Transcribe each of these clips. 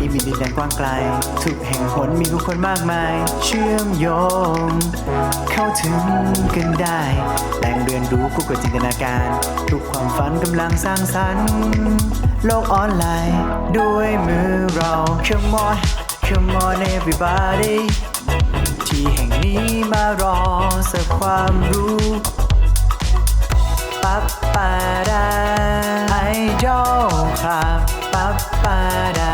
้ มีดินแดนกว้างไกล ทุกแห่งหนมีผู้คนมากมาย เชื่อมโยง เข้าถึงกันได้ แหล่งเรียนรู้คู่กับจินตนาการ ทุกความฝันกำลังสร้างสรรค์ โลกออนไลน์ ด้วยมือเรา Come on Come on everybody ที่แห่งนี้มารอเสิร์ฟความรู้ปั๊บปาดาไอดอลครับปั๊บปาดา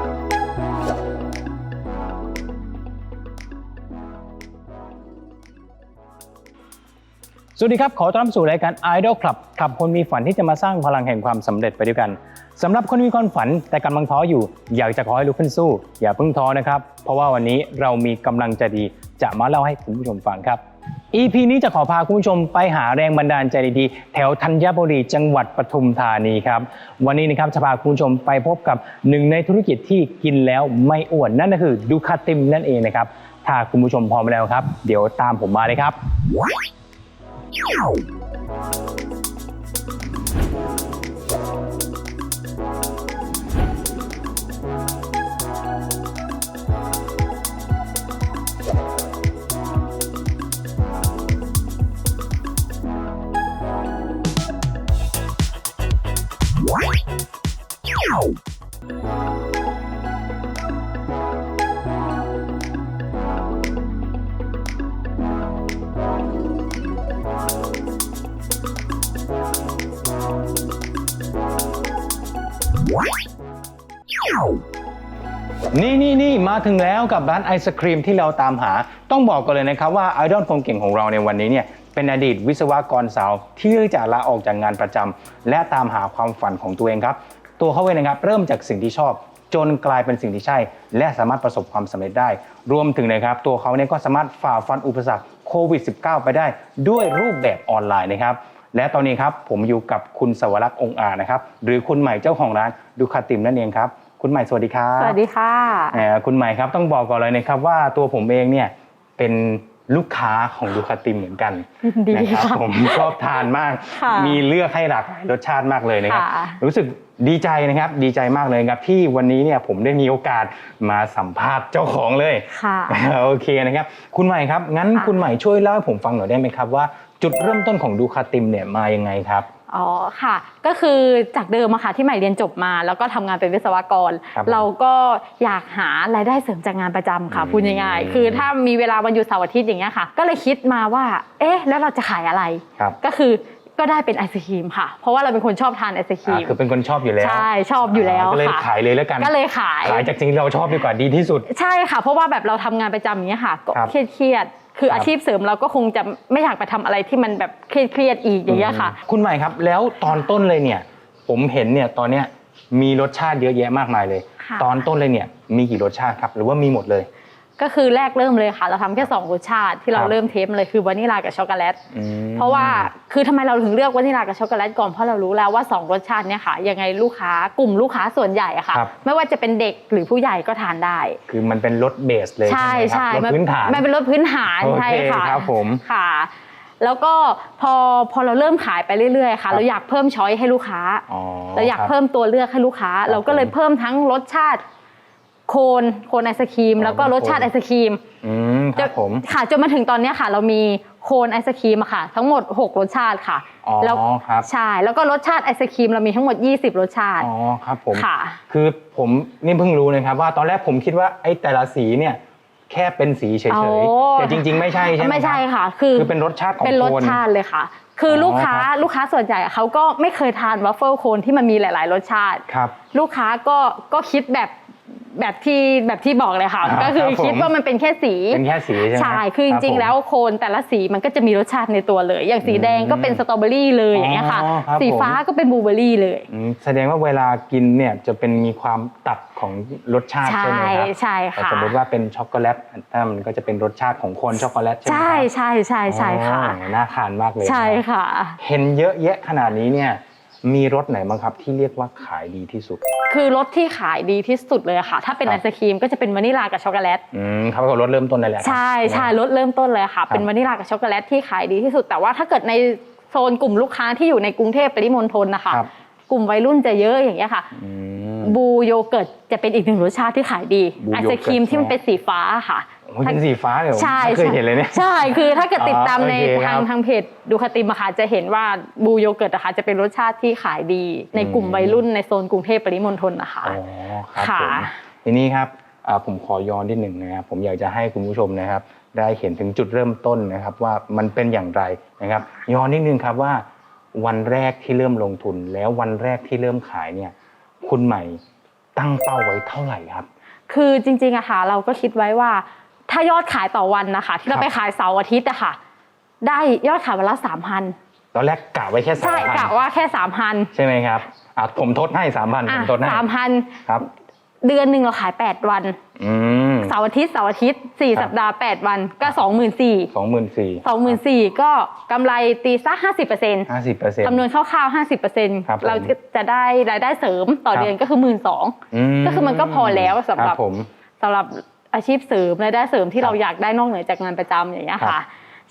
สวัสดีครับ ขอต้อนรับสู่รายการ Idol Club ขับคนมีฝันที่จะมาสร้างพลังแห่งความสำเร็จไปด้วยกันสำหรับคนมีความฝันแต่กำลังท้ออยู่ อยากจะขอให้ลุกขึ้นสู้ อย่าเพิ่งท้อนะครับ เพราะว่าวันนี้เรามีกำลังใจดีจะมาเล่าให้คุณผู้ชมฟังครับ EP นี้จะขอพาคุณผู้ชมไปหาแรงบันดาลใจดีๆ แถวธัญบุรีจังหวัดปทุมธานีครับ วันนี้นะครับจะพาคุณผู้ชมไปพบกับหนึ่งในธุรกิจที่กินแล้วไม่อ้วนนั่นก็คือดูคาติมนั่นเองนะครับ ถ้าคุณผู้ชมพร้อมแล้วครับ เดี๋ยวตามผมมาเลยครับ Thank you. ถึงแล้วกับร้านไอศครีมที่เราตามหา ต้องบอกกันเลยนะครับว่าไอดอลคนเก่งของเราในวันนี้เนี่ยเป็นอดีตวิศวกรสาวที่เลือกจะลาออกจากงานประจำและตามหาความฝันของตัวเองครับ ตัวเขาเองนะครับเริ่มจากสิ่งที่ชอบ จนกลายเป็นสิ่งที่ใช่ และสามารถประสบความสำเร็จได้ รวมถึงนะครับ ตัวเขาเนี่ยก็สามารถฝ่าฟันอุปสรรคโควิด -19 ไปได้ด้วยรูปแบบออนไลน์นะครับและตอนนี้ครับผมอยู่กับคุณสวรักษ์องอาจนะครับหรือคุณใหม่เจ้าของร้านดูคาติมนั่นเองครับ คุณใหม่สวัสดีครับสวัสดีค่ะแหมคุณใหม่ครับต้องบอกก่อนเลยนะครับว่าตัวผมเองเนี่ยเป็นลูกค้าของดูคาติมเหมือนกันดีนะครับค่ะผมชอบทานมากค่ะมีเลือกให้หลากหลายรสชาติมากเลยนะครับค่ะรู้สึกดีใจนะครับดีใจมากเลยครับที่วันนี้เนี่ยผมได้มีโอกาสมาสัมภาษณ์เจ้าของเลยค่ะโอเคนะครับ คุณใหม่ครับงั้นค่ะคุณใหม่ช่วยเล่าให้ผมฟังหน่อยได้ไหมครับว่าจุดเริ่มต้นของดูคาติมเนี่ยมายังไงครับ อ๋อค่ะ ก็คือจากเดิมอะค่ะที่ใหม่เรียนจบมา แล้วก็ทำงานเป็นวิศวกร ครับผมเราก็อยากหารายได้เสริมจากงานประจำค่ะอืม พูดง่ายๆคือถ้ามีเวลาวันหยุดเสาร์อาทิตย์อย่างเงี้ยค่ะ ก็เลยคิดมาว่า เอ๊ะ แล้วเราจะขายอะไร ครับก็คือก็ได้เป็นไอศครีมค่ะ เพราะว่าเราเป็นคนชอบทานไอศครีอ่ามคือเป็นคนชอบอยู่แล้วใช่ชอบอยู่แล้วก็เลยค่ะขายเลยแล้วกันก็เลยขาย ขายจากสิ่งที่เราชอบดีกว่าดีที่สุด ใช่ค่ะ เพราะว่าแบบเราทำงานประจำอย่างเงี้ยค่ะก็ครับเครียดๆ คือครับอาชีพเสริมเราก็คงจะไม่อยากไปทำอะไรที่มันแบบเครียดๆอีกอย่างเงี้ยค่ะ คุณใหม่ครับ แล้วตอนต้นเลยเนี่ย ผมเห็นเนี่ยตอนเนี้ยมีรสชาติเยอะแยะมากมายเลยค่ะตอนต้นเลยเนี่ยมีกี่รสชาติครับ หรือว่ามีหมดเลย ก็คือแรกเริ่มเลยค่ะ เราทำแค่สองรสชาติที่เราครับเริ่มเทสเลยคือวานิลากับช็อกโกแลตอืมเพราะว่าคือทำไมเราถึงเลือกวานิลากับช็อกโกแลตก่อนเพราะเรารู้แล้วว่าสองรสชาติเนี่ยค่ะยังไงลูกค้ากลุ่มลูกค้าส่วนใหญ่อะค่ะครับไม่ว่าจะเป็นเด็กหรือผู้ใหญ่ก็ทานได้ คือมันเป็นรสเบสเลยใช่ใช่ใช่ไหมครับรสพื้นฐานมันเป็นรถพื้นฐานโอเคใช่ค่ะครับผมค่ะแล้วก็พอพอเราเริ่มขายไปเรื่อยๆครัค่ะบเราอยากเพิ่มช้อยให้ลูกค้าอ๋อเราอยากครับเพิ่มตัวเลือกให้ลูกค้า เราก็เลยผมเพิ่มทั้งรสชาติ โคนโคนไอศครีมอ๋อแล้วก็รสชาติโคนไอศครีมอืมครับผมค่ะจนมาถึงตอนเนี้ยค่ะ เรามีโคนไอศครีมอะค่ะ ทั้งหมด 6 รสชาติค่ะอ๋อแล้วครับใช่แล้วก็รสชาติไอศครีมเรามีทั้งหมด 20 รสชาติอ๋อครับผมค่ะ คือผมนี่เพิ่งรู้นะครับว่าตอนแรกผมคิดว่าไอ้แต่ละสีเนี่ยแค่เป็นสีเฉยโอ้ๆแต่จริง ๆ ไม่ใช่ใช่ไหมไม่ใช่รับค่ะ คือคือเป็นรสชาติของเป็นรสโคนชาติเลยค่ะ คือออลูกค้าครับลูกค้าส่วนใหญ่อะเขาก็ไม่เคยทานวัฟเฟิลโคนที่มันมีหลาย ๆ รสชาติครับ ลูกค้าก็ก็คิดแบบ แบบที่แบบที่บอกเลยค่ะ อ่าก็คือครับผม คิดว่ามันเป็นแค่สี เป็นแค่สีใช่ไหมใช่ คือจบริงผมๆแล้วโคนแต่ละสีมันก็จะมีรสชาติในตัวเลย อย่างสีแดงก็เป็นสตรอเบอรี่เลยอย่างเงี้ยค่ะ อ๋อครับ สีฟ้าผมก็เป็นบลูเบอรี่เลย อืมแสดงว่าเวลากินเนี่ยจะเป็นมีความตัดของรสชาติใช่ใช่ไหมครับใช่แต่ค่ะ สมมติว่าเป็นช็อกโกแลตถ้ามันก็จะเป็นรสชาติของโคนช็อกโกแลตใช่ไหมใช่ครับใช่ใช่ใช่ค่ะ อ๋อน่าทานมากเลยใช่นค่ะ เห็นเยอะแยะขนาดนี้เนี่ย มีรสไหนบ้างครับที่เรียกว่าขายดีที่สุด คือรสที่ขายดีที่สุดเลยอะค่ะ ถ้าเป็นครัไอบ ศครีมก็จะเป็นวานิลลากับช็อกโกแลต อืมเขาก็รสเริ่มต้นนั่นแหละใช่ใช่รสเริ่มต้นเลยค่ะ เป็นวานิลลากับช็อกโกแลตที่ขายดีที่สุด แต่ว่าถ้าเกิดในโซนกลุ่มลูกค้าที่อยู่ในกรุงเทพปริมณฑลนะคะ ครับ กลุ่มวัยรุ่นจะเยอะอย่างเงี้ยค่ะ อืม บูโยเกิร์ตจะเป็นอีกหนึ่งรสชาติที่ขายดีบูไอโยเกิศร์ตครีมที่มันเป็นสีฟ้าค่ะโอ้ย เป็นสีฟ้าเลยเหรอใช่ไม่เคยเห็นเลยเนี่ย ใช่ คือถ้าเกิดติดตามอ๋อในโอเคครัทางบทางเพจดูคาติมอะค่ะจะเห็นว่าบูโยเกิร์ตอะค่ะจะเป็นรสชาติที่ขายดี ในกลุ่มอืมวัยรุ่นในโซนกรุงเทพปริมณฑลนะคะอ๋อครับค่ะผมทีนี้ครับอ่าผมขอย้อนนิดหนึ่งนะครับผมอยากจะให้คุณผู้ชมนะครับ ได้เห็นถึงจุดเริ่มต้นนะครับ ว่ามันเป็นอย่างไรนะครับ ย้อนนิดนึงครับว่า วันแรกที่เริ่มลงทุน แล้ววันแรกที่เริ่มขายเนี่ย คุณใหม่ตั้งเป้าไว้เท่าไหร่ครับ คือจริงๆอะค่ะเราก็คิดไว้ว่า ถ้ายอดขายต่อวันนะคะ ที่เราครับไปขายเสาร์อาทิตย์อะค่ะ ได้ยอดขายวันละสามพันตอนแรกกะไว้แค่สาใช่มพันกะว่าแค่สามพันใช่ไหมครับอะผมทดให้สามพันผมทดให้สามพันครับ เดือนหนึ่งเราขายแปดวันอืม เสาร์อาทิตย์เสาร์อาทิตย์สี่ครับ สัปดาห์แปดวันก็สองหมื่นสี่สองหมื่นสี่สองหมื่นสี่ก็กำไรตีสักห้าสิบเปอร์เซ็นต์ห้าสิบเปอร์เซ็นต์ คำนวณคร่าวๆห้าสิบเปอร์เซ็นต์ครับผม เราจะได้รายได้เสริมต่อครับเดือนก็คือหมื่นสอง ก็คือมันก็พอแล้วสำหรับ ผม สำหรับ อาชีพเสริมรายได้เสริมที่ครับเราอยากได้นอกเหนือจากงานประจำอย่างเงี้ยครัค่ะบ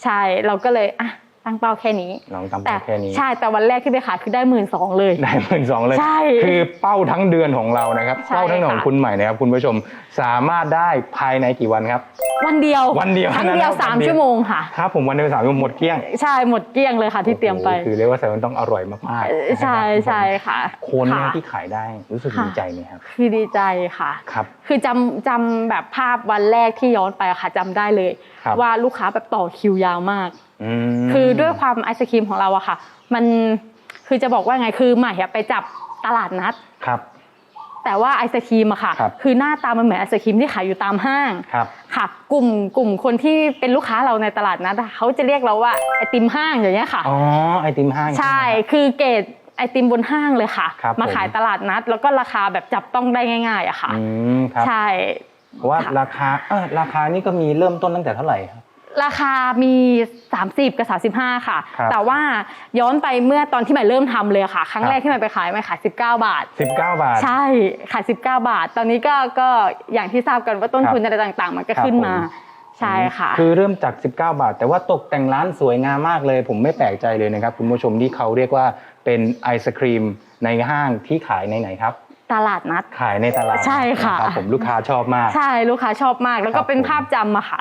ใช่เราก็เลยอะ ตั้งเป้าแค่นี้ลองตามแต่แค่นี้ ใช่ แต่วันแรกที่ไปขายคือได้หมื่นสองเลย ได้หมื่นสองเลย ใช่ คือเป้าทั้งเดือนของเรานะครับใช่เป้าทั้งของค่ะคุณใหม่นะครับคุณผู้ชม สามารถได้ภายในกี่วันครับ วันเดียว วันเดียวครั้งเดียวนะสามวันเดียวชั่วโมงค่ะครับผมวันเดียวสามชั่วโมงหมดเกลี้ยง ใช่ หมดเกลี้ยงเลยค่ะที่เตรียมไปโอ้โหคือเรียกว่าแสดงว่าต้องอร่อยมากเออๆใช่นะครับใช่ค่ะโคนเนี่ยค่ะที่ขายได้รู้สึกค่ะดีใจไหมครับ คือดีใจค่ะ ครับ คือจำจำแบบภาพวันแรกที่ย้อนไปอะค่ะจำได้เลยครับว่าลูกค้าแบบต่อคิวยาวมากอืม คือด้วยความไอศครีมของเราอะค่ะ มันคือจะบอกว่าไงคือใหม่อะไปจับตลาดนัดครับ แต่ว่าไอศครีมอะค่ะ ครับอหน้าตามันเหมือนไอศครีมที่ขายอยู่ตามห้างครับค่ะ กลุ่มกลุ่มคนที่เป็นลูกค้าเราในตลาดนัดอะเขาจะเรียกเราว่าไอติมห้างอย่างเงี้ยค่ะ อ๋อไอติมห้าง ใช่ไหมครับคือเกรดไอติมบนห้างเลยค่ะ ครับมาผม ขายตลาดนัด แล้วก็ราคาแบบจับต้องได้ง่าย ๆอะค่ะ อืมครับใช่ เพราะว่าค่ะ ราคาเออราคานี่ก็มีเริ่มต้นตั้งแต่เท่าไหร่ครับ ราคามี 30 กับ 35 ค่ะ ครับแต่ว่าย้อนไปเมื่อตอนที่ใหม่เริ่มทำเลยค่ะ ครั้งครับ แรกที่ใหม่ไปขายใหม่ขาย 19 บาทสิบเก้าบาท ใช่ขาย 19 บาท ตอนนี้ก็ก็อย่างที่ทราบกันว่าต้นครับทุนอะไรต่างๆ มันก็ครับขึ้นมาผม ใช่ค่ะ คือเริ่มจาก 19 บาท แต่ว่าตกแต่งร้านสวยงามมากเลย ผมไม่แปลกใจเลยนะครับ คุณผู้ชมที่เขาเรียกว่าเป็นไอศครีมในห้างที่ขายในไหนครับ ตลาดนัด ขายในตลาดใช่ค่ะนรับผมลูกค้าชอบมาก ใช่ลูกค้าชอบมาก แล้วครัก็บเป็นผม ภาพจำอะค่ะ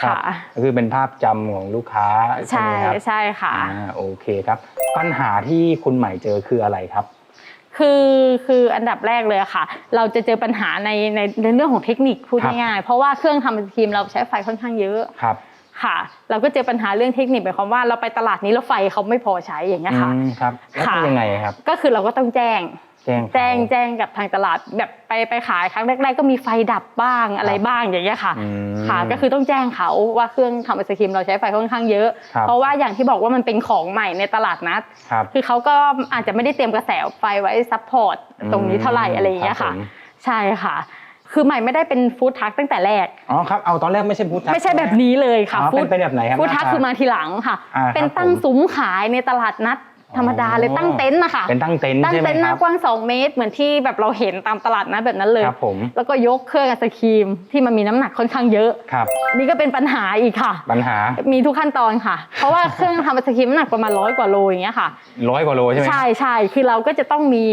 ครับค่ะก็คือเป็นภาพจำของลูกค้าใช่ใช่ไหมครับใช่ค่ะอ่าโอเคครับ ปัญหาที่คุณใหม่เจอคืออะไรครับคือคืออันดับแรกเลยอะค่ะ เราจะเจอปัญหาในในในเรื่องของเทคนิคพูดครับง่ายๆเพราะว่าเครื่องทำไอศครีมเราใช้ไฟค่อนข้างเยอะครับค่ะ เราก็เจอปัญหาเรื่องเทคนิคหมายความว่าเราไปตลาดนี้แล้วไฟเขาไม่พอใช้อย่างเงี้ยค่ะอืมครับแล้วค่ะทำยังไงครับ ก็คือเราก็ต้องแจ้ง แจ้งเขาแจ้งแจ้งกับทางตลาดแบบไปไปขายครั้งแรกๆก็มีไฟดับบ้างอะไรบ้างอย่างเงี้ยค่ะอืมค่ะ ก็คือต้องแจ้งเขาว่าเครื่องทำไอศครีมเราใช้ไฟค่อนข้างเยอะครับเพราะว่าอย่างที่บอกว่ามันเป็นของใหม่ในตลาดนัดครับคือเขาก็อาจจะไม่ได้เตรียมกระแสไฟไว้ซัพพอร์ตตรงนี้เท่าไหร่อะไรอย่างเงี้ยครัค่ะบผมใช่ค่ะคือใหม่ไม่ได้เป็นฟู้ดทักตั้งแต่แรก อ๋อครับ เอาตอนแรกไม่ใช่พูดไม่ใช่แบบนี้เลยค่ะอ๋อเป็นเป็นแบบไหนครับ ฟู้ดทักหน้าตาคือมาทีหลังค่ะอ่าครับเป็นตั้งผมซุ้มขายในตลาดนัด ธรรมดาเลยอ๋อตั้งเต็นท์นะคะเป็นตั้งเต็นท์ตั้งใช่ไหมเต็นท์หคน้ารับกว้าง2 เมตร เหมือนที่แบบเราเห็นตามตลาดนัดแบบนั้นเลยครับผมแล้วก็ยกเครื่องไอศครีมที่มันมีน้ำหนักค่อนข้างเยอะครับนี่ก็เป็นปัญหาอีกค่ะ ปัญหา มีทุกขั้นตอนค่ะ เพราะว่าเครื่องทำไอศครีมน้ำหนักประมาณร้อยกว่าโลอย่างเงี้ยค่ะร้อยกว่าโลใช่ไหมใช่ใช่คือเราก็จะต้องมี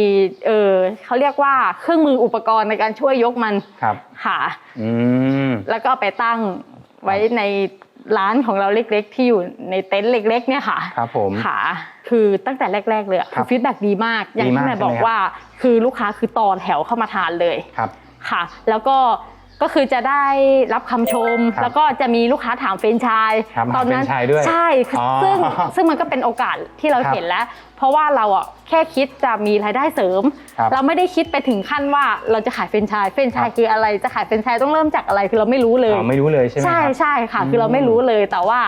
เออเขาเรียกว่าเครื่องมืออุปกรณ์ในการช่วยยกมันครับค่ะอืมแล้วก็เอาไปตั้งไว้ใน ร้านของเราเล็กๆ ที่อยู่ในเต็นท์เล็ก ๆ เนี่ยค่ะครับผมค่ะ คือตั้งแต่แรก ๆ เลยอะครัคืบอฟีดแบ็ดีมากอย่างดีที่มากแม่บอกใช่ไหมครับว่า คือลูกค้าคือต่อแถวเข้ามาทานเลยครับค่ะ แล้วก็ ก็คือจะได้รับคำชม ครับแล้วก็จะมีลูกค้าถามเฟรนไชายถามหาตอนนั้นเฟรนไชส์ด้วยใช่อ๋อซึ่งซึ่งมันก็เป็นโอกาสที่เราครับเห็นแล้ว เพราะว่าเราอะแค่คิดจะมีรายได้เสริม ครับเราไม่ได้คิดไปถึงขั้นว่าเราจะขายเฟรนไชายเฟรนไชาคยรับ คืออะไรจะขายเฟรนไชายต้องเริ่มจากอะไรคือเราไม่รู้เลย อ๋อไม่รู้เลยใช่ไหมใช่ครับ ใช่ค่ะอืมคือเราไม่รู้เลยแต่ว่า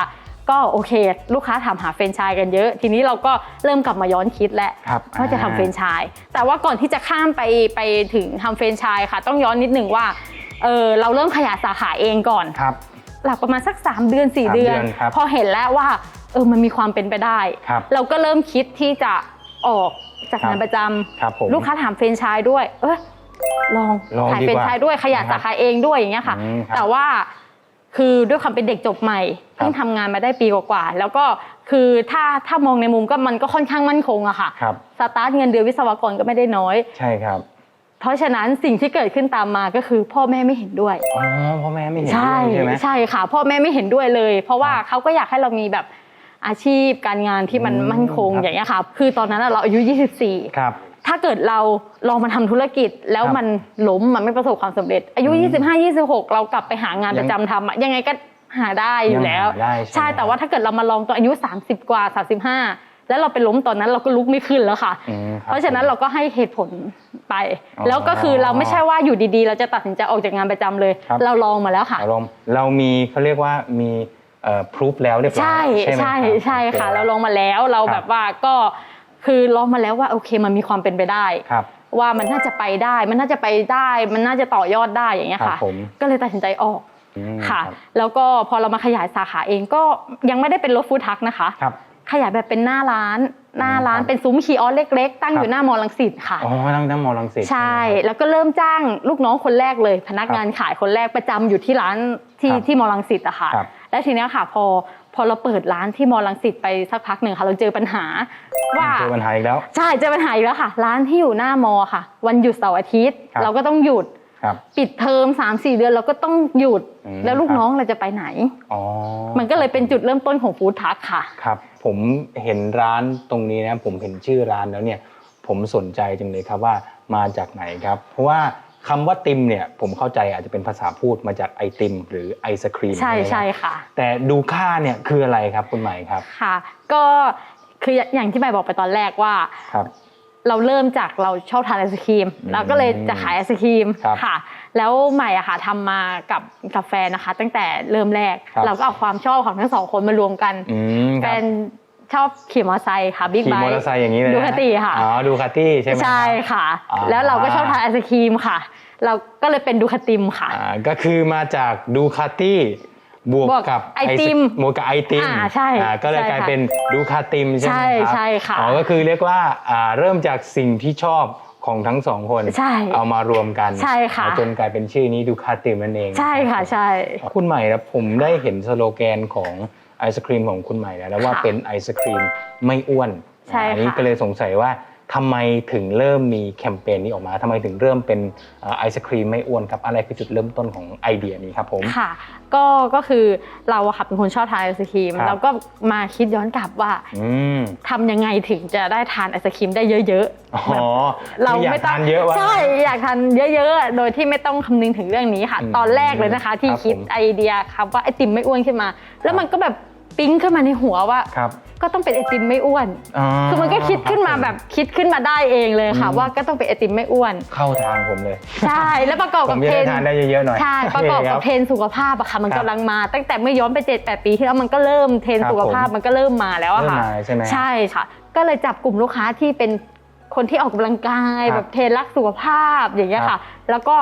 ก็โอเค ลูกค้าถามหาเฟรนไชส์กันเยอะ ทีนี้เราก็เริ่มกลับมาย้อนคิดแล้วครับว่าจะทำเฟรนไชส์แต่ว่าก่อนที่จะข้ามไปไปถึงทำเฟรนไชส์ค่ะ ต้องย้อนนิดหนึ่งว่า เออเราเริ่มขยายสาขาเองก่อน ครับ หลักประมาณสัก 3 เดือนสาม4เดือน เดือนครับพอเห็นแล้วว่าเออมันมีความเป็นไปได้ ครับเราก็เริ่มคิดที่จะออกจากครับงานประจำครับผมลูกค้าถามเฟรนไชส์ด้วย เออลองลองขายดีเฟรนกว่าไชส์ด้วยขยายนะครับสาขาเองด้วยอย่างเงี้ยค่ะ อืมครับแต่ว่าคือด้วยความเป็นเด็กจบใหม่ครับเพิ่งทำงานมาได้ปีกว่าๆแล้วก็คือถ้าถ้ามองในมุมก็มันก็ค่อนข้างมั่นคงอะค่ะครับ สตาร์ทเงินเดือนวิศวกรก็ไม่ได้น้อย ใช่ครับ เพราะฉะนั้นสิ่งที่เกิดขึ้นตามมาก็คือพ่อแม่ไม่เห็นด้วย อ๋อพ่อแม่ไม่เห็นใช่ด้วยใช่ไหม ใช่ค่ะ พ่อแม่ไม่เห็นด้วยเลย เพราะว่าครับเขาก็อยากให้เรามีแบบอาชีพการงานที่มันอืมมั่นคงครับ อย่างเงี้ยค่ะคือตอนนั้นอะเราอายุ 24 ครับ ถ้าเกิดเราลองมาทำธุรกิจแล้วครับมันล้มมันไม่ประสบความสำเร็จ อายุ อืม25 26 เรากลับไปหางานยังประจำทำอะยังไงก็หาได้อยู่แล้ว ยังหาได้ใช่ไหม ใช่แต่ว่าถ้าเกิดเรามาลองตอนอายุ 30 กว่า 35 แล้วเราไปล้มตอนนั้นเราก็ลุกไม่ขึ้นแล้วค่ะอืมคบเพราะฉะนั้นเราก็ให้เหตุผลไปอ๋อแล้วก็คือเราไม่ใช่ว่าอยู่ดีๆ เราจะตัดสินใจออกจากงานประจำเลยครับเราลองมาแล้วค่ะอารมณ์เรามีเขาเรียกว่ามีเอ่อพรูฟแล้วเรียบร้อยใช่ไหมใช่รับใช่ค่ะโอเเราลองมาแล้วเราครับแบบว่าก็คือลองมาแล้วว่าโอเคมันมีความเป็นไปได้ครับว่ามันน่าจะไปได้ มันน่าจะไปได้ มันน่าจะต่อยอดได้อย่างเงี้ยครัค่ะบผมก็เลยตัดสินใจออกอืมค่ะรับแล้วก็พอเรามาขยายสาขาเองก็ยังไม่ได้เป็นรถฟู้ดทักนะคะครับ ขยายแบบเป็นหน้าร้าน หน้าร้านครับเป็นซุ้มคีออสเล็ก ๆ ตั้งครับอยู่หน้ามอลังสิตค่ะอ๋อนั่งนั่งมอลังสิตใช่ไหมครับแล้วก็เริ่มจ้างลูกน้องคนแรกเลย พนักงานขายคนแรกประจำอยู่ที่ร้านที่ครับที่มอลังสิตอะค่ะครับแล้วทีเนี้ยค่ะพอพอเราเปิดร้านที่มอลังสิตไปสักพักหนึ่งค่ะ เราเจอปัญหา ว่าเจอปัญหาอีกแล้ว ใช่เจอปัญหาอีกแล้วค่ะ ร้านที่อยู่หน้ามอค่ะ วันหยุดเสาร์อาทิตย์ครับเราก็ต้องหยุดครับปิดเทอม3 4เดือนเราก็ต้องหยุดอืมแล้วลูกครับน้องเราจะไปไหนอ๋อมันก็เลยเป็นจุดเริ่มต้นของฟู้ดทักค่ะครับ ผมเห็นร้านตรงนี้นะผมเห็นชื่อร้านแล้วเนี่ยผมสนใจจังเลยครับว่ามาจากไหนครับ เพราะว่าคำว่าติมเนี่ยผมเข้าใจอาจจะเป็นภาษาพูดมาจากไอติม หรือไอศครีมใช่ไหมรับใช่ค่ะ แต่ดูค่าเนี่ยคืออะไรครับคุณใหม่ครับค่ะ ก็คืออย่างที่ใบบอกไปตอนแรกว่าครับเราเริ่มจากเราชอบทานไอศครีมอืมเราก็เลยจะขายไอศครีมครับค่ะ แล้วใหม่อะค่ะทำมากับกาแฟนนะคะ ตั้งแต่เริ่มแรก ครับเราก็เอาความชอบของทั้งสองคนมารวมกันอืมคแฟรับนชอบขี่มอเตอร์ไซค์ค่ะบิ๊กขี่ไบมอเตอร์ไซค์อย่างนี้เลยนะดูคาติค่ะ อ๋อดูคาตี้ใช่ไหมครับใช่ค่ะ อ่า แล้วเราก็ชอบทานไอศครีมค่ะ เราก็เลยเป็นดูคาติมค่ะ อ่าก็คือมาจากดูคาตี้บวกบวกกับไอติมบวกกับไอติมอ่าใช่อ่าก็เลยใช่กลายค่ะเป็นดูคาติมใช่ไหมใช่ครับใช่ค่ะอ๋อก็คือเรียกว่าอ่าเริ่มจากสิ่งที่ชอบ ของทั้งสองคนใช่เอามารวมกันใช่ค่ะจนกลายเป็นชื่อนี้ดูคาติมนั่นเองใช่ค่ะใช่คุณใหม่นะผมได้เห็นสโลแกนของไอศครีมของคุณใหม่แล้วแล้วว่าค่ะเป็นไอศครีมไม่อ้วนใช่ค่ะอันี้ก็เลยสงสัยว่า ทำไมถึงเริ่มมีแคมเปญนี้ออกมาทำไมถึงเริ่มเป็นเอ่อไอศครีมไม่อ้วนครับอะไรคือจุดเริ่มต้นของไอเดียนี้ครับผมค่ะ ก็ก็คือเราอะค่ะเป็นคนชอบทานไอศครีมครับแล้วก็มาคิดย้อนกลับว่าอืมทำยังไงถึงจะได้ทานไอศครีมได้เยอะอ๋อๆแบบเราคืออยากไม่ต้องทานเยอะว่าใช่อยากทานเยอะๆ โดยที่ไม่ต้องคำนึงถึงเรื่องนี้ค่ะอืมตอนแรกเลยนะคะ ที่ครับคิดผมไอเดียครับว่าไอติมไม่อ้วนขึ้นมา แล้วมันก็แบบปิ๊งขึ้นมาในหัวว่าครับ ก็ต้องเป็นไอติมไม่อ้วนคือมันก็คิดขึ้นมาแบบคิดขึ้นมาได้เองเลยค่ะอืมว่าก็ต้องเป็นไอติมไม่อ้วน เข้าทางผมเลย ใช่แล้วประกอบผกับมเทจะรได้นทานได้เยอะๆหน่อยใช่ประกอบคกับรัเทรนด์สุขภาพอะค่ะ มันครับกำลังมา ตั้งแต่เมื่อย้อนไป7 8ปีที่แล้วมันก็เริ่มเทรนด์ครับสุขภาพผมมันก็เริ่มมาแล้วอะเริ่มค่ะมาใช่ไหมใช่ค่ะ ก็เลยจับกลุ่มลูกค้าที่เป็นคนที่ออกกำลังกายครับแบบเทรนรักสุขภาพอย่างเงี้ยครัค่ะบแล้วก็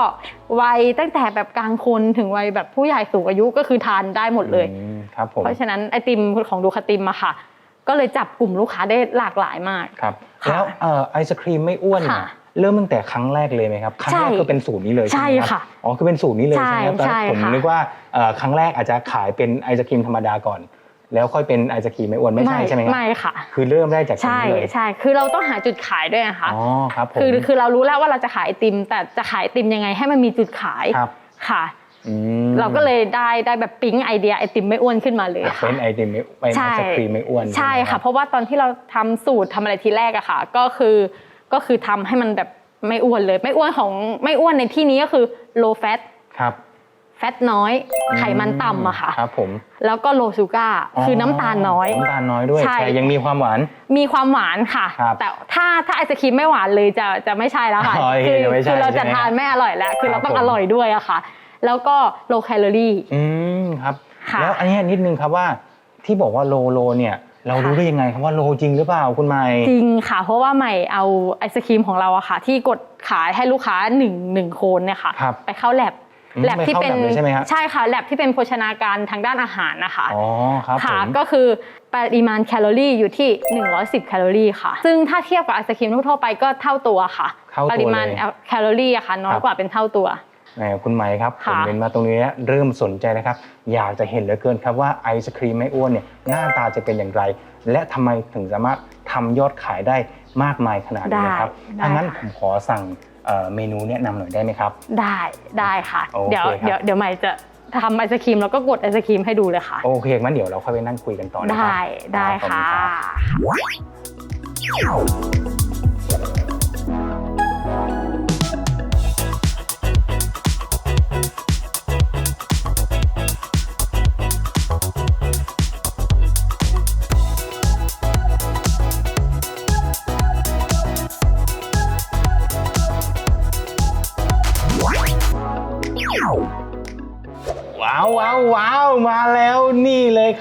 วัยตั้งแต่แบบกลางคนถึงวัยแบบผู้ใหญ่สูงอายุก็คือทานได้หมดเลย อืมครับผม เพราะฉะนั้นไอติมของดูคาติมอะค่ะ ก็เลยจับกลุ่มลูกค้าได้หลากหลายมากครับค่ะแล้วเอ่อไอศครีมไม่อ้วนเนี่ยค่ะเริ่มตั้งแต่ครั้งแรกเลยไหมครับครั้งแรกใช่ก็เป็นสูตรนี้เลยใช่ไหมรับค่ะอ๋อคือเป็นสูตรนี้เลยใช่ใช่ไหมครับตอนใช่ผมค่ะนึกว่าเอ่อครั้งแรกอาจจะขายเป็นไอศครีมธรรมดาก่อน แล้วค่อยเป็นไอศครีมไม่อ้วนไม่ใช่ใช่ไหมครับไม่ค่ะ คือเริ่มได้จากตรงใช่นี้เลยใช่คือเราต้องหาจุดขายด้วยนะคะอ๋อครับผมคือคือเรารู้แล้วว่าเราจะขายไอติม แต่จะขายไอติมยังไงให้มันมีจุดขายครับค่ะอืม เราก็เลยได้ได้แบบปิ๊งไอเดียไอติมไม่อ้วนขึ้นมาเลยค่ะเป็นไอติมไม่เป็นไอศครีมไม่อ้วน ใช่ไหมค่ะ เพราะว่าตอนที่เราทำสูตรทำอะไรทีแรกอะค่ะ ก็คือก็คือทำให้มันแบบไม่อ้วนเลย ไม่อ้วนของไม่อ้วนในที่นี้ก็คือ low fat ครับแฟตน้อยไขมันต่ำอะค่ะครับผมแล้วก็โลซูก้าคือน้ำตาลน้อยน้ำตาลน้อยด้วยใช่แต่ยังมีความหวาน มีความหวานค่ะครับแต่ถ้าถ้าไอศครีมไม่หวานเลยจะจะไม่ใช่แล้วค่ะอ๋อคืไม่ใช่คือเราจะใช่ไหมทานไม่อร่อยแล้ว คือครัเราบต้องผมอร่อยด้วยอะค่ะ แล้วก็โลแคลอรี่อืมครับค่ะแล้วอันนี้นิดนึงครับว่าที่บอกว่าโลโลเนี่ยเรารู้ค่ะได้ยังไงครับว่าโลจริงหรือเปล่าคุณไมค์จริงค่ะ เพราะว่าใหม่เอาไอศครีมของเราอะค่ะ ที่กดขายให้ลูกค้าหนึ่งหนึ่งโคนเนี่ยค่ะครับไปเข้าแลบอืมแลบที่เป็นไปเข้า lab เลยใช่ไหมครับใช่ค่ะแลบที่เป็นโภชนาการทางด้านอาหารนะคะอ๋อครับผค่ะมก็คือปริมาณแคลอรี่อยู่ที่ 110 แคลอรี่ค่ะ ซึ่งถ้าเทียบกับไอศครีมทั่วๆไปก็เท่าตัวค่ะเท่าตัวปริมาณเลยแคลอรี่อะค่ะน้อยครับกว่าเป็นเท่าตัว แหมคุณไหมค์ครับผมค่ะเห็นมาตรงนี้แล้วเริ่มสนใจนะครับ อยากจะเห็นเหลือเกินครับว่าไอศครีมไม่อ้วนเนี่ยหน้าตาจะเป็นอย่างไร และทำไมถึงสามารถทำยอดขายได้มากมายขนาดนี้นะครับได้ถ้างั้นได้ผค่ะมขอสั่งเอ่อเมนูแนะนำหน่อยได้ไหมครับ ได้ได้ค่ะ โอเคเดี๋ยวครับ เดี๋ยวเดี๋ยวใหม่จะทำไอศครีมแล้วก็กดไอศครีมให้ดูเลยค่ะ โอเคงั้นเดี๋ยวเราค่อยไปนั่งคุยกันต่อนะครัได้ได้ขอบณค่ะรับว้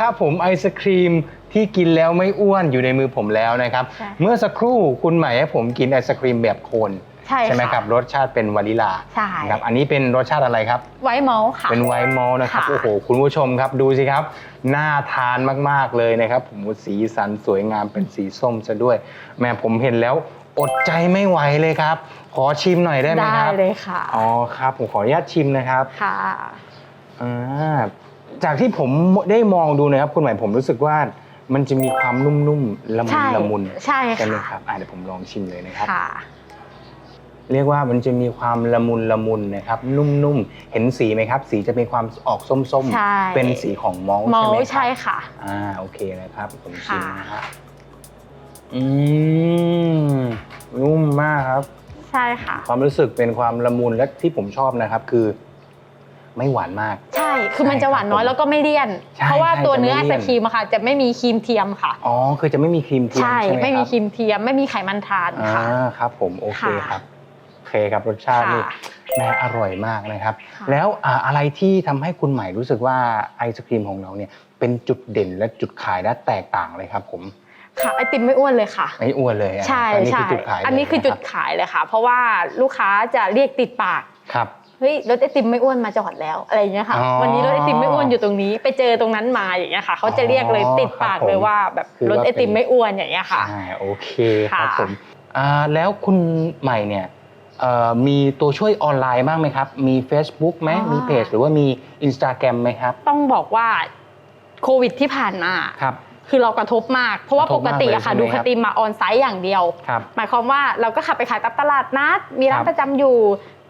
นี่เลยครับผมไอศครีมที่กินแล้วไม่อ้วนอยู่ในมือผมแล้วนะครับ ใช่ เมื่อสักครู่คุณใหม่ให้ผมกินไอศครีมแบบโคนใช่ค่ะไหมครับ รสชาติเป็นวานิลาใช่นะครับอันนี้เป็นรสชาติอะไรครับ ไว้เมาส์ค่ะ เป็นไวน์มอลต์นะครับค่ะ โอ้โหคุณผู้ชมครับดูสิครับน่าทานมากๆเลยนะครับผมสีสันสวยงามเป็นสีส้มซะด้วยแม่ผมเห็นแล้วอดใจไม่ไหวเลยครับ ขอชิมหน่อยได้ไหมได้ครับเลยค่ะอ๋อครับผมขออนุญาตชิมนะครับค่ะ อ่า จากที่ผมได้มองดูนะครับคุณหมายผมรู้สึกว่ามันจะมีความนุ่มๆละมุใช่นละมุนใช่ใช่ไหมค่ะครับอ่าเดี๋ยวผมลองชิมเลยนะครับค่ะ เรียกว่ามันจะมีความละมุนละมุนนะครับ นุ่มๆเห็นสีไหมครับ สีจะเป็นความออกส้มใช่ ๆ เป็นสีของมอลต์เมาใช่ไหมครับส์ใช่ค่ะ อ่าโอเคนะครับผมชิมค่ะนะฮะอืมนุ่มมากครับ ใช่ค่ะ ความรู้สึกเป็นความละมุนและที่ผมชอบนะครับ คือ ไม่หวานมาก ใช่ คือมันจะหวานน้อยแล้วก็ไม่เลี่ยน ใช่เพราะว่าใช่ตัวเนื้อจะไอไม่ศเลี่ยน ครีมอะค่ะ จะไม่มีครีมเทียมค่ะ อ๋อคือจะไม่มีครีมเทียมใช่ ใช่ไหมไม่มีครับครีมเทียม ไม่มีไขมันทรานอ่าค่ะครับผมโอเคค่ะ ครับโอเคครับรสชาตินี่ค่ะแม่อร่อยมากนะครับ ค่ะ แล้วอ่าอะไรที่ทำให้คุณใหม่รู้สึกว่าไอศครีมของเราเนี่ยเป็นจุดเด่นและจุดขายและแตกต่างเลยครับ ผมค่ะไอติมไม่อ้วนเลยค่ะ ไม่อ้วนเลยอะใช่อันนี้ใช่คือจุดขายอันนี้คือจุดเลยะขายเลยค่ะ เพราะว่าลูกค้าจะเรียกติดปาก ครับ เฮ้ยรถไอติมไม่อ้วนมาจอดแล้วอะไรอย่างเงี้ยค่ะ อ๋อวันนี้รถไอติมไม่อ้วนอยู่ตรงนี้ไปเจอตรงนั้นมาอย่างเงี้ยค่ะเขาจะเรียกเลยอ๋อติดปากครับผมเลยว่าแบบคือรถว่าไอติมเป็นไม่อ้วนอย่างเงี้ยค่ะใช่โอเคครับค่ะ ผมอ่าแล้วคุณใหม่เนี่ยเอ่อมีตัวช่วยออนไลน์บ้างไหมครับ มี Facebook ไหมมีเพจหรือว่ามี Instagram ไหมครับต้องบอกว่าโควิดที่ผ่านมา ครับ คือเรากระทบมาก เพราะว่ากระทปบกมากติเลยอะค่ะใช่ไหมดูคครับติมมาออนไซต์อย่างเดียว ครับ หมายความว่าเราก็ขับไปขายตามตลาดนัดมีร้าคนรับประจำอยู่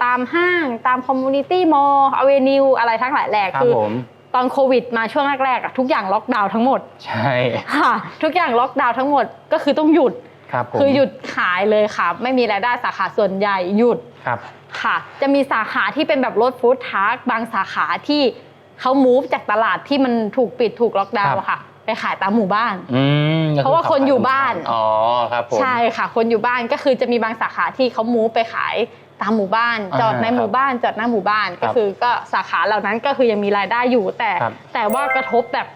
ตามห้างตามคอมมูนิตี้มอลล์อเวนิวอะไรทั้งหลายแหล่ครับคือ ผม ตอนโควิดมาช่วงแรกๆอะทุกอย่างล็อกดาวน์ทั้งหมดใช่ค่ะ ทุกอย่างล็อกดาวน์ทั้งหมดก็คือต้องหยุด ครับผมคือหยุดขายเลยค่ะ ไม่มีรายได้สาขาส่วนใหญ่หยุดครับ ค่ะ จะมีสาขาที่เป็นแบบรถฟู้ดทาร์กบางสาขาที่เขามูฟจากตลาดที่มันถูกปิดถูกล็อกดาวน์ครับ อะค่ะ ไปขายตามหมู่บ้าน อืมก็อเพราะว่าคนอยู่บ้าน อ๋อครับผม ใช่ค่ะ คนอยู่บ้านก็คือจะมีบางสาขาที่เขามูฟไปขาย ตามหมู่บ้านอ่าจอดในครับหมู่บ้านจอดหน้าหมู่บ้านครัก็บคือก็สาขาเหล่านั้นก็คือยังมีรายได้อยู่แต่ครับแต่ว่ากระทบแบบ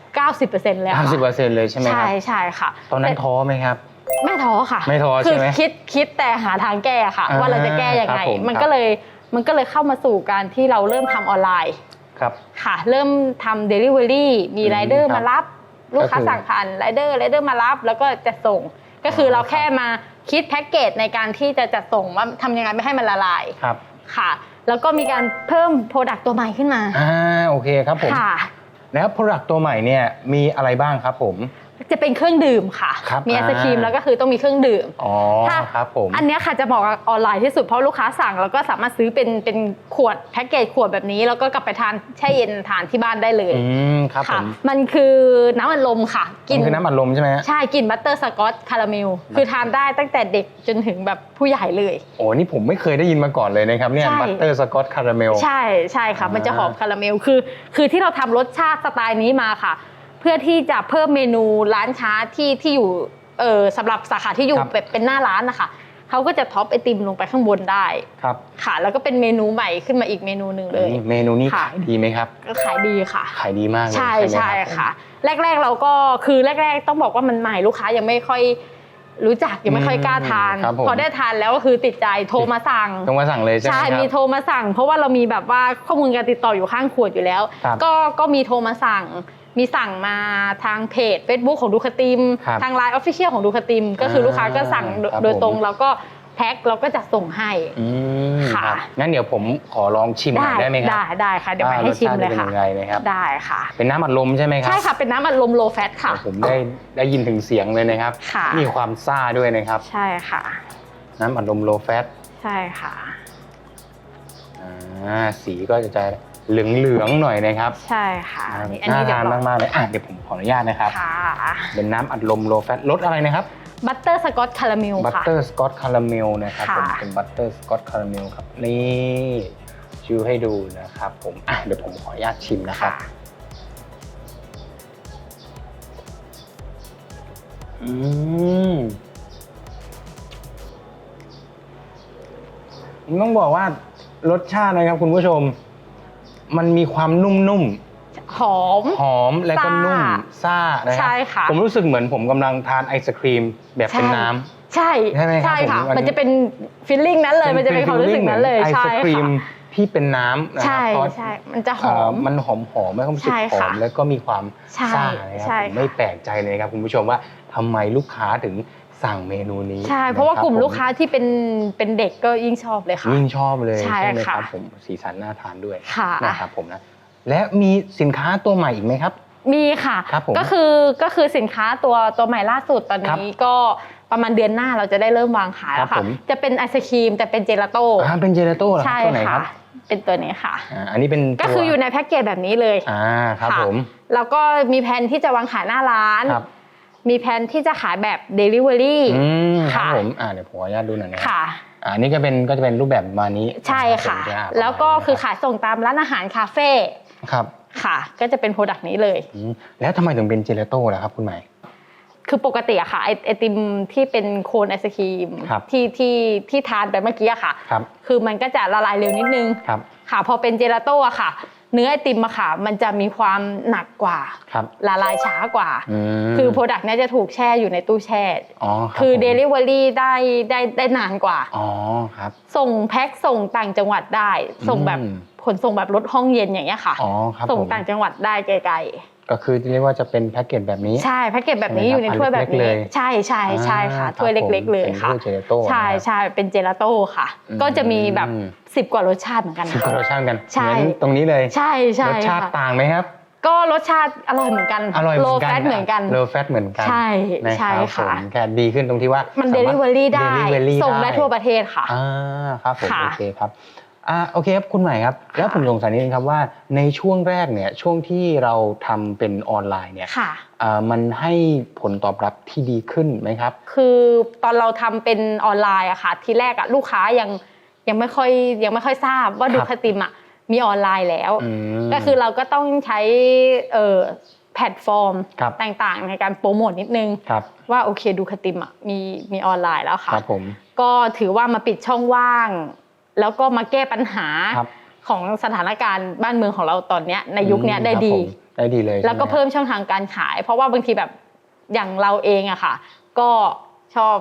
90%เลยห้าค่ะสิบเปอร์เซ็นต์เลยใช่ไหมคใช่รับใช่ค่ะ ตอนนั้นท้อไหมครับไม่ท้อค่ะ ไม่ท้อคืใช่ไหมคิดคิดแต่หาทางแก้ค่ะอ่าว่าเราจะแก้ยังไงครับผมมันครับก็เลยมันก็เลยเข้ามาสู่การที่เราเริ่มทำออนไลน์ครับค่ะเริ่มทำเดลิเวอรี่มีอืมไรเดอร์ครับมารับ ลูกค้าก็คือสั่งผ่านไรเดอร์ไรเดอร์มารับ แล้วก็จะส่งก็คือออเราครับแค่มา คิดแพ็กเกจในการที่จะจัดส่งว่าทำยังไงไม่ให้มันละลายครับค่ะ แล้วก็มีการเพิ่มโปรดักต์ตัวใหม่ขึ้นมาอ่าโอเคครับผมค่ะแล้ว Product ตัวใหม่เนี่ยมีอะไรบ้างครับผม จะเป็นเครื่องดื่มค่ะ ครับมีไอศครีมอ่า แล้วก็คือต้องมีเครื่องดื่ม อ๋อถ้าครับผม อันเนี้ยค่ะจะบอกว่าออนไลน์ที่สุดเพราะลูกค้าสั่งแล้วก็สามารถซื้อเป็นเป็นขวดแพ็กเกจขวดแบบนี้ แล้วก็กลับไปทานแช่เย็นทานที่บ้านได้เลยอืมครับผค่ะ มมันคือน้ำอัดลมค่ะมันคือน้ำอัดลมใช่ไหมฮะใช่กลิ่นบัตเตอร์สกอตคาราเมล คือทานได้ตั้งแต่เด็กจนถึงแบบผู้ใหญ่เลย โอ้นี่ผมไม่เคยได้ยินมาก่อนเลยนะครับเนี่ยใช่ บัตเตอร์สกอตคาราเมล ใช่ใช่ค่ะอ่ามัมันจะหอมคาราเมลคือ คือที่เราทำรสชาติสไตล์นี้มาค่ะเพื่อที่จะเพิ่มเมนูร้านค้าที่ที่อยู่เออสำหรับสาขาที่อยู่แบบเป็นหน้าร้านนะคะเขาก็จะท็อปไอติมลงไปข้างบนได้ครับ ค่ะ แล้วก็เป็นเมนูใหม่ขึ้นมาอีกเมนูหนึ่งเลย นี่เมนูนี้ค่ะ ขายดีไหมครับ ก็ขายดีค่ะ ขายดีมากเลยใช่ไหมใช่รับ ค่ะ แรก ๆเราก็คือแรก ๆ ต้องบอกว่ามันใหม่ลูกค้ายังไม่ค่อยรู้จักยังไม่ค่อยกล้าทาน ครับผม พอได้ทานแล้วก็คือติดใจโทรมาสั่ง ต้องมาสั่งเลยใช่ไหมใช่ครับ มีโทรมาสั่ง เพราะว่าเรามีแบบว่าข้อมูลการติดต่ออยู่ข้างขวดอยู่แล้ว ครับก็ก็มีโทรมาสั่ง มีสั่งมาทางเพจ Facebook ของดูคติม ครับทางไลน์ออฟฟิเชียลของดูคติม ก็คือลูกค้าก็สั่งโดครับโดยตรงผมแล้วก็แพ็คเราก็จะส่งให้ อืมค่ะรับงั้นเดี๋ยวผมขอลองชิมหน่อยได้ไหมครัได้ได้ค่ะ เดี๋ยวไปให้ชิมเลยว่ารสชาติจะเป็นค่ะยังไงนะครับ ได้ค่ะ เป็นน้ำอัดลมใช่ไหมครับใช่ค่ะเป็นน้ำอัดลมโลแฟตค่ะผมได้ได้ยินถึงเสียงเลยนะครับ ค่ะ มีความซ่าด้วยนะครับ ใช่ค่ะ น้ำอัดลมโลแฟตใช่ค่ะ อ่าสีก็จะ เหลืองๆหน่อยนะครับใช่ค่ะอันน่านี้เดี๋ยทาวนมากๆเลยอะเดี๋ยวผมขออนุญาตนะครับค่ะเป็นน้ำอัดลมโลแฟตรสอะไรนะครับบัตเตอร์สกอตคาราเมลบัตค่ะเตอร์สกอตคาราเมลนะครับผมค่ะเป็นบัตเตอร์สกอตคาราเมลครับนี่ชูให้ดูนะครับผมอะเดี๋ยวผมขออนุญาตชิมนะครับค่ะอืมต้องบอกว่ารสชาตินะครับคุณผู้ชม มันมีความนุ่มหอม ๆหอมและก็ซ่านุ่มซ่านะครัใช่ค่ะ ผมรู้สึกเหมือนผมกำลังทานไอศครีมแบบเป็นน้ำ ใช่ใช่ไหมครับใช่ค่ะผมอันนี้ มันจะเป็นฟีลลิ่งนั้นเลย มันจะเป็นความรู้สึกนั้นเลยไอใช่ศครีมค่ะที่เป็นน้ำนะครัใช่เพราะใช่มันจะหเอ่ออม มันหอมหอมๆไม่ความรู้สึกใช่หอค่ะมแล้วก็มีความใช่ซ่านะครับใช่ผมค่ะ ไม่แปลกใจเลยครับคุณผู้ชมว่าทำไมลูกค้าถึง สั่งเมนูนี้ใช่เพราะว่าคบกลุ่มผลูกค้าที่เป็นเป็นเด็กก็ยิ่งชอบเลยค่ะยิ่งชอบเลยใช่ไหมคค่ะรับผมสีสันน่าทานด้วยค่ะนะครับผมนะและมีสินค้าตัวใหม่อีกไหมครับ มีค่ะครับผมก็คือก็คือสินค้าตัวตัวใหม่ล่าสุดตอนนี้ก็ประมาณเดือนหน้าเราจะได้เริ่มวางขายแล้วครัค่ะบผมจะเป็นไอศครีมแต่เป็นเจลาโต้อ่าเป็นเจลาโต้เหรอครัใช่บตัวไหนคค่ะรับเป็นตัวนี้ค่ะอ่าอันนี้เป็นก็คืออยู่ในแพ็กเกจแบบนี้เลย อ่า ครับะผม แล้วก็มีแผนที่จะวางขายหน้าร้าน ครับ มีแผนที่จะขายแบบ Delivery อืมครับค่ะผมอ่าเดี๋ยวผมขออนุญาตดูหน่อยนะครับค่ะอ่าอันนี้ก็เป็นก็จะเป็นรูปแบบประมาณนี้ใช่ค่ะรับผมจอ่านแล้วก็คือประมณขายส่งตามร้านอาหารคาเฟ่นี้ครับค่ะ ก็จะเป็นโปรดักต์นี้เลยอืมแล้วทำไมถึงเป็นเจลาโต้ล่ะครับคุณหมายคือปกติอะค่ะไอไอติมที่เป็นโคนไอศครีมครับที่ที่ที่ทานไปเมื่อกี้อะค่ะครับคือมันก็จะละลายเร็วนิดนึงครับค่ะ พอเป็นเจลาโต้อะค่ะ เนื้อไอติมอะค่ะมันจะมีความหนักกว่าครับละลายช้ากว่ามคือโปรดักต์เนี้ยจะถูกแช่อยู่ในตู้แช่อ๋อรับคือผม Delivery ได้ได้ได้นานกว่าอ๋อครับส่งแพ็คส่งต่างจังหวัดได้ ส่งแบบอืมขนส่งแบบรถห้องเย็นอย่างเงี้ยค่ะอ๋อครับส่งผมต่างจังหวัดได้ไกล ก็คือเรียกว่าจะเป็นแพ็กเกจแบบนี้ๆใช่แพ็กเกจแบบนี้ใช่อไหมครับยู่ในถ้วยแบบอันเล็กๆนี้เลยใช่ใช่ใช่ค่ะอ่าถ้วยครับผมเล็ก ๆ เลยเป็นค่ะถ้วยเจลาโต้ใช่นะครับใช่เป็นเจลาโต้ค่ะอืมก็จะมีแบบสิบกว่ารสชาติเหมือนกันคือค่ะรสชาติกันใช่เหมือนตรงนี้เลยใช่ใช่รสชาติค่ะต่างไหมครับก็รสชาติอร่อยเหมือนกันอร่อยเหโลมือนกันแฟตเหมือนกันโลแฟตเหมือนกันใช่นะใช่รับค่ะผมแค่ดีขึ้นตรงที่ว่ามันสาารถ Delivery ได้ Delivery ส่งได้ทั่วประเทศค่ะอ่าครับผมค่ะโอเคครับ อ่าโอเคครับคุณใหม่ครับ แล้วผมสงสัยนิดนึงครับว่าในช่วงแรกเนี่ยช่วงที่เราทำเป็นออนไลน์เนี่ยค่ะอ่ามันให้ผลตอบรับที่ดีขึ้นไหมครับ คือตอนเราทำเป็นออนไลน์อะค่ะ ทีแรกอะลูกค้ายังยังไม่ค่อยยังไม่ค่อยทราบว่าดูครับคติมอะมีออนไลน์แล้วอืมก็คือเราก็ต้องใช้เอ่อแพลตฟอร์มครับต่างๆ ในการโปรโมทนิดนึงครับว่าโอเคดูคติมอะมีมีออนไลน์แล้วค่ะครับผมก็ถือว่ามาปิดช่องว่าง แล้วก็มาแก้ปัญหาครับของสถานการณ์บ้านเมืองของเราตอนเนี้ยในยุคเนี้ยได้ครับดีผมได้ดีเลยแล้วก็ใช่ไหเพิ่มช่องทางการขาย เพราะว่าบางทีแบบอย่างเราเองอะค่ะ ก็ชอบ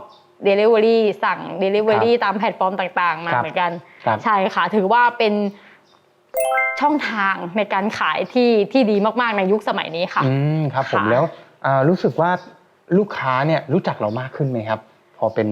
Delivery สั่ง Delivery ตามแพลตฟอร์มต่างๆ มาครับเหมือนกันครับใช่ค่ะ ถือว่าเป็นช่องทางในการขายที่ที่ดีมากๆในยุคสมัยนี้ค่ะอืมครับผมค่ะแล้วอ่ารู้สึกว่าลูกค้าเนี่ยรู้จักเรามากขึ้นไหมครับ พอเป็น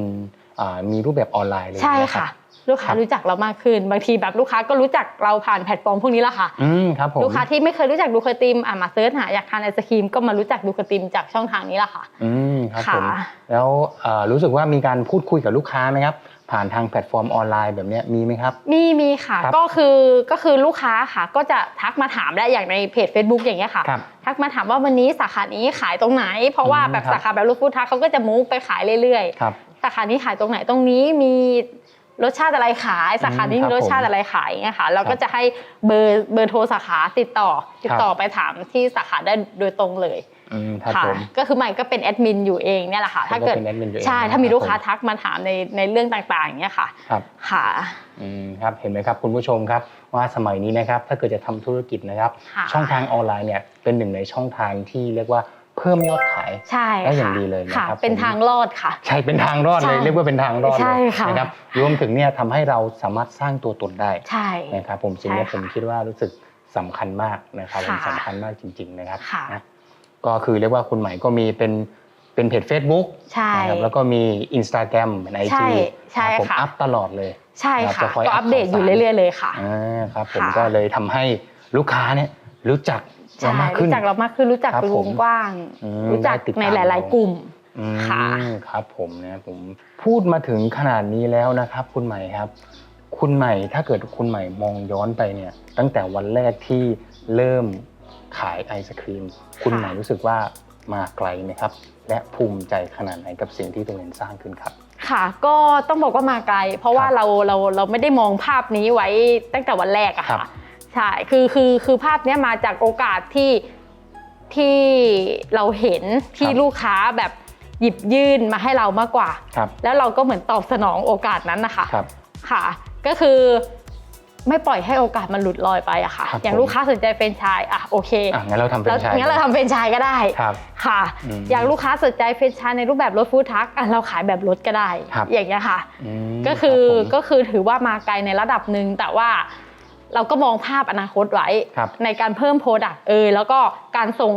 อ่ามีรูปแบบออนไลน์เลยใช่นรับค่ะ ลูกค้าครับรู้จักเรามากขึ้น บางทีแบบลูกค้าก็รู้จักเราผ่านแพลตฟอร์มพวกนี้แหละค่ะอืมครับผมลูกค้าที่ไม่เคยรู้จักดูคาติมอะมาเซิร์ชหาอยากทานไอศครีมก็มารู้จักดูคาติมจากช่องทางนี้แหละค่ะ อืมครับผมค่ะ แล้วเอ่อรู้สึกว่ามีการพูดคุยกับลูกค้าไหมครับ ผ่านทางแพลตฟอร์มออนไลน์แบบเนี้ยมีไหมครับ มีมีค่ะ ครับ ก็คือก็คือลูกค้าค่ะ ก็จะทักมาถามได้อย่างในเพจ Facebook อย่างเงี้ยค่ะ ครับ ทักมาถามว่าวันนี้สาขานี้ขายตรงไหน เพราะว่าอืมแบบครับ สาขาแบบลูกฟู้ดทักเขาก็จะมูฟไปขายเรื่อยครับ ๆ สาขานี้ขายตรงไหนตรงนี้มี รสชาติอะไรขายสาขานี้อืมครัมีบรสชาติอะไรขายอย่างเงี้ยค่ะเราก็จะให้เบอร์เบอร์โทรสาขาติดต่อ ติดต่อไปถามที่สาขาได้โดยตรงเลยอืมครับค่ะผมก็คือใหม่ก็เป็นแอดมินอยู่เองเนี่ยแหละค่ะถ้าเกิดเป็นแอดมินอยู่เองใช่ถ้ามีนะครับลูกค้าผมทักมาถามในในเรื่องต่างๆอย่างเงี้ยค่ะครับค่ะอืมครับเห็นไหมครับคุณผู้ชมครับว่าสมัยนี้นะครับถ้าเกิดจะทำธุรกิจนะครับค่ะช่องทางออนไลน์เนี่ยเป็นหนึ่งในช่องทางที่เรียกว่า เพิ่มยอดขายใช่ได้อย่างค่ะดีเลยนะครับค่ะเป็นผมทางรอดค่ะ ใช่เป็นทางรอดเลยใช่เรียกว่าเป็นทางรอดใช่เลยค่ะนะครับรวมถึงเนี่ยทำให้เราสามารถสร้างตัวตนได้ใช่นะครับผมสิ่งนี้ใช่ผค่ะมคิดว่ารู้สึกสำคัญมากนะครับผมค่ะสำคัญมากจริง ๆ นะครับค่ะนะก็คือเรียกว่าคุณใหม่ก็มีเป็นเป็นเพจ Facebook ใช่นะครับแล้วก็มี Instagram ในไอใช่จีใช่ผมค่ะอัพตลอดเลย ใช่ครัค่ะบจะคอยก็อัปเดตอยู่อัปข่าวสารเรื่อย ๆ เลยค่ะอ่าครับผมค่ะก็เลยทำให้ลูกค้าเนี่ย รู้จักเราใช่มากขึ้นรู้จักเรามากขึ้นรู้จักครับวผงมกว้างอืมรู้จักได้ติดตามในหลายเราๆกลุ่มอืมค่ะครับผมนะผมพูดมาถึงขนาดนี้แล้วนะครับ คุณใหม่ครับ คุณใหม่ถ้าเกิดคุณใหม่มองย้อนไปเนี่ย ตั้งแต่วันแรกที่เริ่มขายไอศครีม คุณใหม่รู้สึกว่ามาไกลไหมครับ และภูมิใจขนาดไหนกับสิ่งที่ตัวเองสร้างขึ้นครับค่ะก็ต้องบอกว่ามาไกล เพราะว่าครับเราเราเราไม่ได้มองภาพนี้ไว้ตั้งแต่วันแรกอะครัค่ะบ ใช่คือคือคือภาพเนี้ยมาจากโอกาสที่ที่เราเห็นที่ครับลูกค้าแบบหยิบยื่นมาให้เรามากกว่า ครับ แล้วเราก็เหมือนตอบสนองโอกาสนั้นนะคะ ครับ ค่ะ ก็คือไม่ปล่อยให้โอกาสมันหลุดลอยไปอะค่ะ ครับอย่างผม ลูกค้าสนใจแฟรนไชส์อะโอเคอะงั้นเราทำเป็นแล้วชายงั้นเราทำแฟรนไชส์ก็ได้ ครับ ค่ะ อืมอย่างลูกค้าสนใจแฟรนไชส์ในรูปแบบรถฟู้ดทักอะเราขายแบบรถก็ได้ ครับ อย่างเงี้ยค่ะ อืมก็คือรับผม ก็คือถือว่ามาไกลในระดับหนึ่งแต่ว่า เราก็มองภาพอนาคตไว้ครับในการเพิ่มโปรดักต์เออแล้วก็การส่ง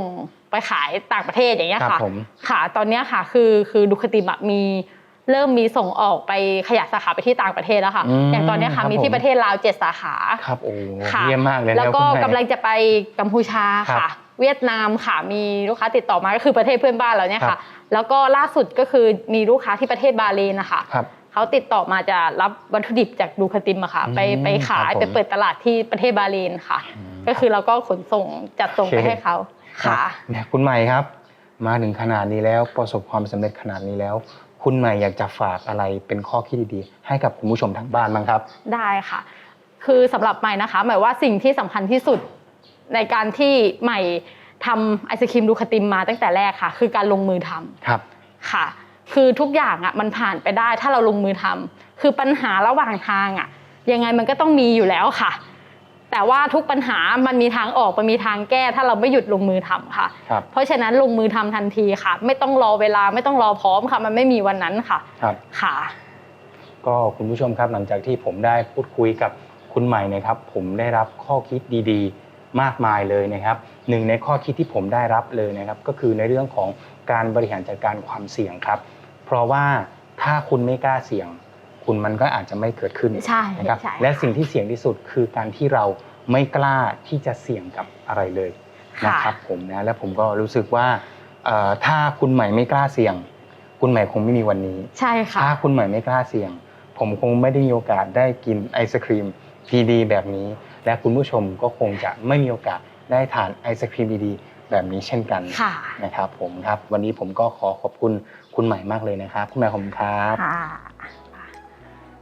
ไปขายต่างประเทศอย่างเงี้ยครัค่ะบผมค่ะตอนเนี้ยค่ะคือคือดูคติมอะมีเริ่มมีส่งออกไปขยายสาขาไปที่ต่างประเทศแล้วค่ะอืมอย่างตอนเนี้ยครัค่ะบมีผมที่ประเทศลาวเจ็ดสาขาครับโอ้ค่ะเยี่ยมมากเลยแล้วก็คุณใหม่กำลังจะไปกัมพูชาครัค่ะบเวียดนามค่ะมีลูกค้าติดต่อมาก็คือประเทศเพื่อนบ้านเราเนี่ยครัค่ะบแล้วก็ล่าสุดก็คือมีลูกค้าที่ประเทศบาห์เรนนะคะครับ เขาติดต่อมาจะรับวัตถุดิบจากดูคาติมอะค่ะ ไปอืมไปขายครับผมไปเปิดตลาดที่ประเทศบาห์เรนค่ะ ก็คือเราก็ขนส่งจัดส่งโอเคไปให้เขาค่ะเนี่ยคุณใหม่ครับ มาถึงขนาดนี้แล้วประสบความสำเร็จขนาดนี้แล้ว คุณใหม่อยากจะฝากอะไรเป็นข้อคิดดีๆ ให้กับคุณผู้ชมทางบ้านบ้างครับ ได้ค่ะ คือสำหรับใหม่นะคะ หมายว่าสิ่งที่สำคัญที่สุดในการที่ใหม่ทำไอศครีมดูคาติมมาตั้งแต่แรกค่ะ คือการลงมือทำครับค่ะ คือทุกอย่างอะมันผ่านไปได้ถ้าเราลงมือทำคือปัญหาระหว่างทางอะยังไงมันก็ต้องมีอยู่แล้วค่ะ แต่ว่าทุกปัญหามันมีทางออกมันมีทางแก้ ถ้าเราไม่หยุดลงมือทำค่ะครับเพราะฉะนั้นลงมือทำทันทีค่ะ ไม่ต้องรอเวลาไม่ต้องรอพร้อมค่ะ มันไม่มีวันนั้นค่ะครับค่ะ ก็คุณผู้ชมครับหลังจากที่ผมได้พูดคุยกับคุณใหม่นะครับ ผมได้รับข้อคิดดีๆ มากมายเลยนะครับหนึ่งในข้อคิดที่ผมได้รับเลยนะครับ ก็คือในเรื่องของการบริหารจัดการความเสี่ยงครับ เพราะว่าถ้าคุณไม่กล้าเสี่ยง คุณมันก็อาจจะไม่เกิดขึ้นใช่นะครับใช่และสิ่งที่เสี่ยงที่สุดคือการที่เราไม่กล้าที่จะเสี่ยงกับอะไรเลยนะครับผมนะและผมก็รู้สึกว่าเอ่อถ้าคุณใหม่ไม่กล้าเสี่ยง คุณใหม่คงไม่มีวันนี้ ใช่ค่ะ ถ้าคุณใหม่ไม่กล้าเสี่ยง ผมคงไม่ได้มีโอกาสได้กินไอศครีมดีๆแบบนี้ และคุณผู้ชมก็คงจะไม่มีโอกาสได้ทานไอศครีมดีๆแบบนี้เช่นกันค่ะ นะครับผมครับวันนี้ผมก็ขอขอบคุณ คุณใหม่มากเลยนะครับ คุณใหม่ขอบคุณครับค่ะ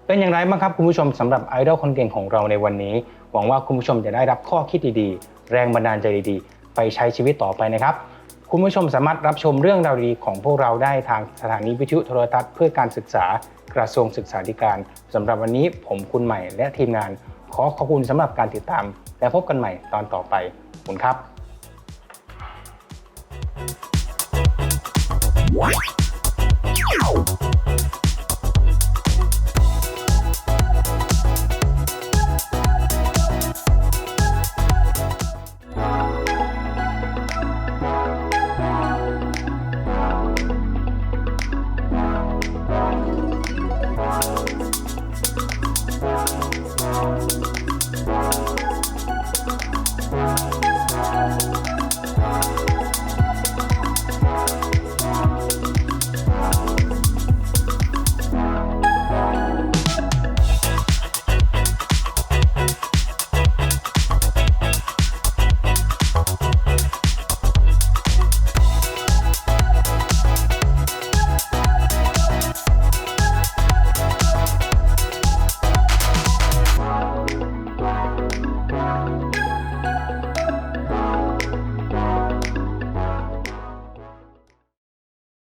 เป็นอย่างไรบ้างครับคุณผู้ชมสำหรับไอดอลคนเก่งของเราในวันนี้ หวังว่าคุณผู้ชมจะได้รับข้อคิดดีๆ แรงบันดาลใจดีๆ ไปใช้ชีวิตต่อไปนะครับ คุณผู้ชมสามารถรับชมเรื่องราวดีๆของพวกเราได้ทางสถานีวิทยุโทรทัศน์เพื่อการศึกษากระทรวงศึกษาธิการสำหรับวันนี้ผมคุณใหม่และทีมงาน ขอขอบคุณสำหรับการติดตาม และพบกันใหม่ตอนต่อไปขอบคุณครับ Wow.